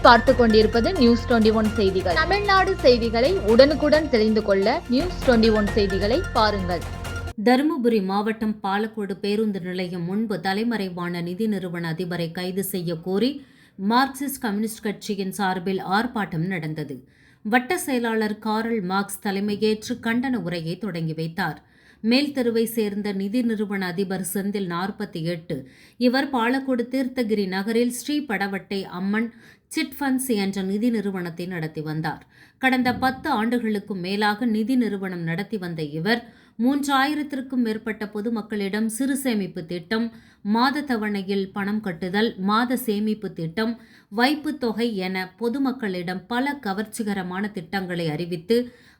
பார்த்து கொண்டிருப்பது news twenty one செய்திகள். தமிழ்நாடு செய்திகளை உடனுக்குடன் தெரிந்து கொள்ள நியூஸ் டுவெண்டி ஒன் செய்திகளை பாருங்கள். தருமபுரி மாவட்டம் பாலக்கோடு பேருந்து நிலையம் முன்பு தலைமறைவான நிதி நிறுவன அதிபரை கைது செய்ய கோரி மார்க்சிஸ்ட் கம்யூனிஸ்ட் கட்சியின் சார்பில் ஆர்ப்பாட்டம் நடந்தது. வட்ட செயலாளர் காரல் மார்க்ஸ் தலைமையேற்று கண்டன உரையை தொடங்கி வைத்தார். மேல்தெருவை சேர்ந்த நிதி நிறுவன அதிபர் செந்தில் நாற்பத்தி எட்டு இவர் பாலக்கோடு தீர்த்தகிரி நகரில் ஸ்ரீ படவட்டை அம்மன் சிட் ஃபண்ட்ஸ் என்ற நிதி நிறுவனத்தை நடத்தி வந்தார். கடந்த பத்து ஆண்டுகளுக்கும் மேலாக நிதி நிறுவனம் நடத்தி வந்த இவர் மூன்றாயிரத்திற்கும் மேற்பட்ட பொதுமக்களிடம் சிறு சேமிப்பு திட்டம் மாத தவணையில் பணம் கட்டுதல் மாத சேமிப்பு திட்டம் வைப்புத் தொகை என பொதுமக்களிடம் பல கவர்ச்சிகரமான திட்டங்களை அறிவித்து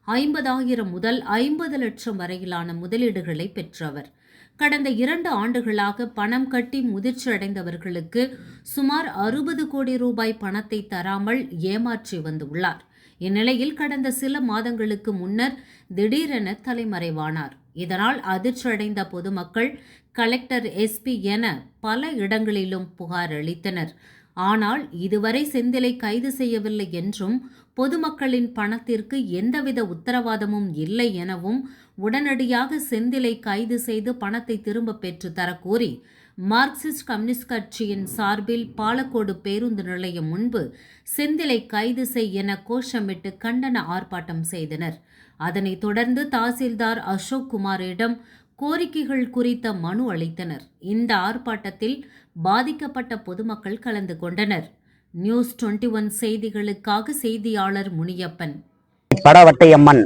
ஐம்பதாயிரம் முதல் ஐம்பது லட்சம் வரையிலான முதலீடுகளை பெற்றவர். கடந்த இரண்டு ஆண்டுகளாக பணம் கட்டி முதிர்ச்சி அடைந்தவர்களுக்கு சுமார் அறுபது கோடி ரூபாய் பணத்தை தராமல் ஏமாற்றி வந்துள்ளார். இந்நிலையில் கடந்த சில மாதங்களுக்கு முன்னர் திடீரென தலைமறைவானார். இதனால் அதிர்ச்சியடைந்த பொதுமக்கள் கலெக்டர் எஸ்பி என பல இடங்களிலும் புகார் அளித்தனர். ஆனால் இதுவரை செந்திலை கைது செய்யவில்லை என்றும் பொதுமக்களின் பணத்திற்கு எந்தவித உத்தரவாதமும் இல்லை எனவும் உடனடியாக செந்திலை கைது செய்து பணத்தை திரும்ப பெற்று தரக்கோரி மார்க்சிஸ்ட் கம்யூனிஸ்ட் கட்சியின் சார்பில் பாலக்கோடு பேருந்து நிலையம் முன்பு செந்திலை கைது செய் என கோஷமிட்டு கண்டன ஆர்ப்பாட்டம் செய்தனர். அதனைத் தொடர்ந்து தாசில்தார் அசோக் குமாரிடம் கோரிக்கைகள் குறித்த மனு அளித்தனர். இந்த ஆர்ப்பாட்டத்தில் பாதிக்கப்பட்ட பொதுமக்கள் கலந்து கொண்டனர். நியூஸ் டுவெண்ட்டி ஒன் செய்திகளுக்காக செய்தியாளர் முனியப்பன். படவட்டையம்மன்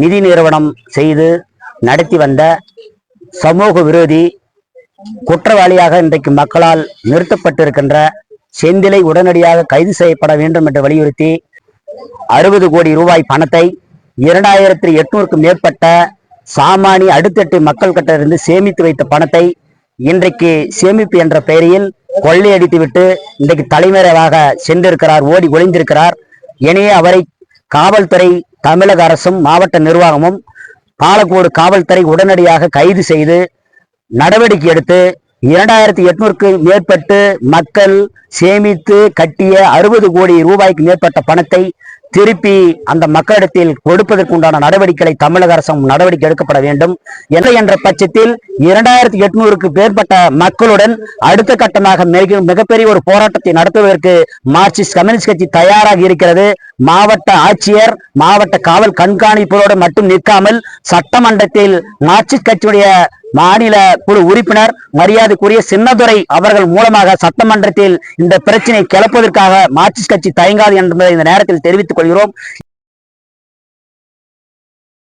நிதி நிறுவனம் செய்து நடத்தி வந்த சமூக விரோதி குற்றவாளியாக இன்றைக்கு மக்களால் நிறுத்தப்பட்டிருக்கின்ற செந்திலை உடனடியாக கைது செய்யப்பட வேண்டும் என்று வலியுறுத்தி அறுபது கோடி ரூபாய் பணத்தை இரண்டாயிரத்தி எட்நூறுக்கும் மேற்பட்ட சாமானிய அடுத்தட்டு மக்கள் கிட்ட இருந்து சேமித்து வைத்த பணத்தை இன்றைக்கு சேமிப்பு என்ற பெயரில் கொள்ளையடித்துவிட்டு இன்றைக்கு தலைமறைவாக சென்றிருக்கிறார் ஓடி ஒளிந்திருக்கிறார். எனவே அவரை காவல்துறை தமிழக அரசும் மாவட்ட நிர்வாகமும் பாலக்கோடு காவல்துறை உடனடியாக கைது செய்து நடவடிக்கை எடுத்து இரண்டாயிரத்தி எட்நூறுக்கு மேற்பட்டு மக்கள் சேமித்து கட்டிய அறுபது கோடி ரூபாய்க்கு மேற்பட்ட பணத்தை திருப்பி அந்த மக்களிடத்தில் கொடுப்பதற்குண்டான நடவடிக்கைகளை தமிழக அரசும் நடவடிக்கை எடுக்கப்பட வேண்டும். என்ற என்ற பட்சத்தில் இரண்டாயிரத்தி எட்நூறுக்கு மேற்பட்ட மக்களுடன் அடுத்த கட்டமாக மிக மிகப்பெரிய ஒரு போராட்டத்தை நடத்துவதற்கு மார்க்சிஸ்ட் கம்யூனிஸ்ட் கட்சி தயாராக இருக்கிறது. மாவட்ட ஆட்சியர் மாவட்ட காவல் கண்காணிப்போடு மட்டும் நிற்காமல் சட்டமன்றத்தில் மார்க்சிஸ்ட் கட்சியுடைய மாநில குழு உறுப்பினர் மரியாதைக்குரிய சின்னதுரை அவர்கள் மூலமாக சட்டமன்றத்தில் இந்த பிரச்சனை கிளப்பதற்காக மார்க்சிஸ்ட் கட்சி தயங்காது என்பதை இந்த நேரத்தில் தெரிவித்துக் ইউরোপ